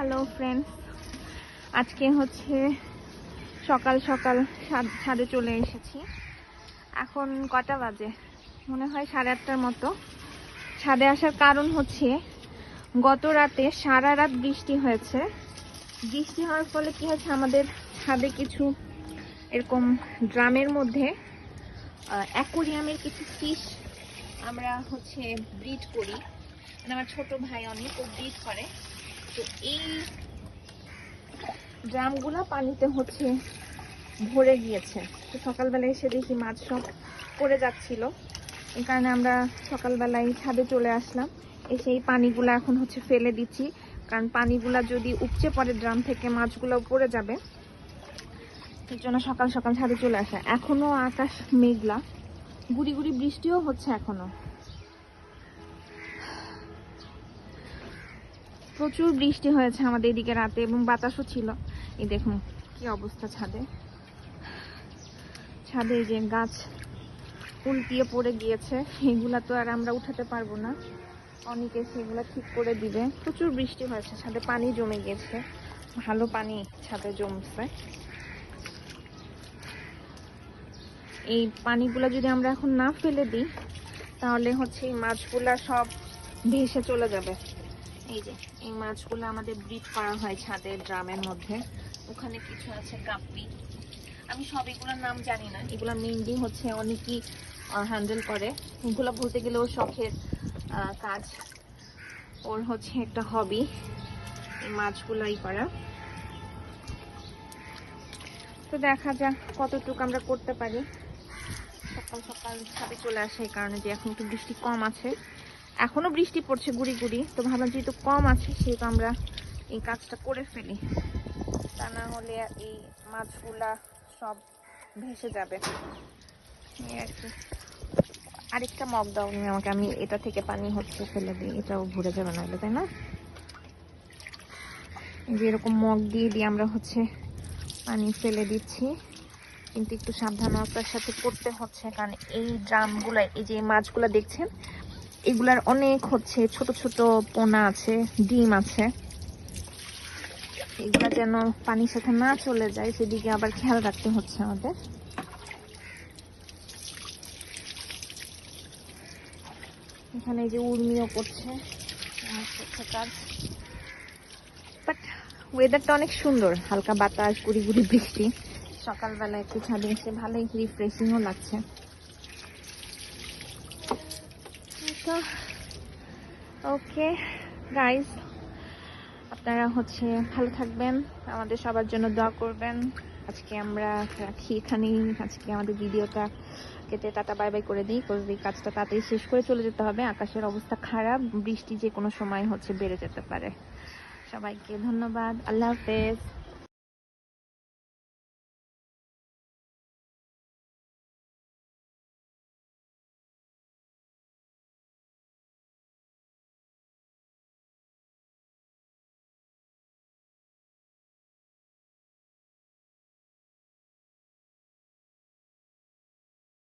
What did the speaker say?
Hello friends আজকে হচ্ছে সকাল সকাল ছাদ- চলে এসেছি। এখন কটা বাজে? মনে হয় সাড়ে আটটার মতো। ছাদে আসার কারণ হচ্ছে গত রাতে সারা রাত বৃষ্টি হয়েছে। বৃষ্টি হওয়ার ফলে কী হয়েছে? আমাদের ছাদে কিছু এরকম ড্রামের মধ্যে অ্যাকোরিয়ামের কিছু ফিশ আমরা হচ্ছে ব্রিড করি। মানে আমার ছোট ভাই অনেক, ও ব্রিড করে। এই ড্রামগুলো পানিতে হচ্ছে ভরে গিয়েছে। তো সকালবেলা এসে দেখি মাছ সব পড়ে যাচ্ছিল। এই কারণে আমরা সকালবেলায় ছাদে চলে আসলাম। এসে এই পানিগুলো এখন হচ্ছে ফেলে দিচ্ছি। কারণ পানিগুলা যদি উপচে পড়ে ড্রাম থেকে, মাছগুলো পড়ে যাবে। এর জন্য সকাল সকাল ছাদে চলে আসা। এখনও আকাশ মেঘলা। গুড়ি গুড়ি বৃষ্টিও হচ্ছে এখনও। প্রচুর বৃষ্টি হয়েছে আমাদের এদিকে রাতে এবং বাতাসও ছিল। এই দেখুন কি অবস্থা ছাদে। ছাদে যে গাছ উল্টিয়ে পড়ে গিয়েছে, এগুলা তো আর আমরা উঠাতে পারব না। অনেকে সেগুলা ঠিক করে দিবে। প্রচুর বৃষ্টি হয়েছে, ছাদে পানি জমে গিয়েছে। ভালো পানি ছাদে জমছে। এই পানিগুলো যদি আমরা এখন না ফেলে দিই, তাহলে হচ্ছে এই মাছগুলা সব ভেসে চলে যাবে। এই যে, এই মাছগুলো আমাদের ব্রিড করা হয় ছাদের ড্রামের মধ্যে। ওখানে কিছু আছে কাপ্পি। আমি সব এগুলোর নাম জানি না। এগুলো মেইনলি হচ্ছে অনেকেই হ্যান্ডেল করে। এগুলো বলতে গেলে ওর শখের কাজ। ওর হচ্ছে একটা হবি এই মাছগুলাই করা। তো দেখা যাক কতটুকু আমরা করতে পারি। সকাল সকাল ছাদে চলে আসে এই কারণে যে এখন একটু বৃষ্টি কম আছে। এখনও বৃষ্টি পড়ছে গুড়ি গুড়ি, তো ভাবলাম যেহেতু কম আছে, সেহেতু আমরা এই কাজটা করে ফেলি। তা না হলে এই মাছগুলা সব ভেসে যাবে। আর কি। আরেকটা মগ দাও আমাকে, আমি এটা থেকে পানি হচ্ছে ফেলে দিই, এটাও ভরে যাবে না তাই না? যে এরকম মগ দিয়ে দিয়ে আমরা হচ্ছে পানি ফেলে দিচ্ছি। কিন্তু একটু সাবধানতার সাথে করতে হচ্ছে, কারণ এই ড্রামগুলো, এই যে মাছগুলো দেখছেন এগুলার অনেক হচ্ছে, ছোট ছোট পোনা আছে, ডিম আছে। এগুলা যেন পানির সাথে না চলে যায়, সেদিকে আবার খেয়াল রাখতে হচ্ছে আমাদের। এখানে যে উর্মিও করছে বাট ওয়েদারটা অনেক সুন্দর, হালকা বাতাস, গুড়ি গুড়ি বৃষ্টি। সকালবেলা একটু ছাদে এসে ভালোই রিফ্রেশিংও লাগছে। ওকে গাইস আপনারা হচ্ছে ভালো থাকবেন, আমাদের সবার জন্য দোয়া করবেন। আজকে আমরা রাখি এখানেই, আজকে আমাদের ভিডিওটা কেটে টাটা বাই বাই করে দিই, করে এই কাজটা তাড়াতাড়ি শেষ করে চলে যেতে হবে, আকাশের অবস্থা খারাপ, বৃষ্টি যে কোনো সময় হচ্ছে বেড়ে যেতে পারে। সবাইকে ধন্যবাদ, আল্লাহ হাফেজ।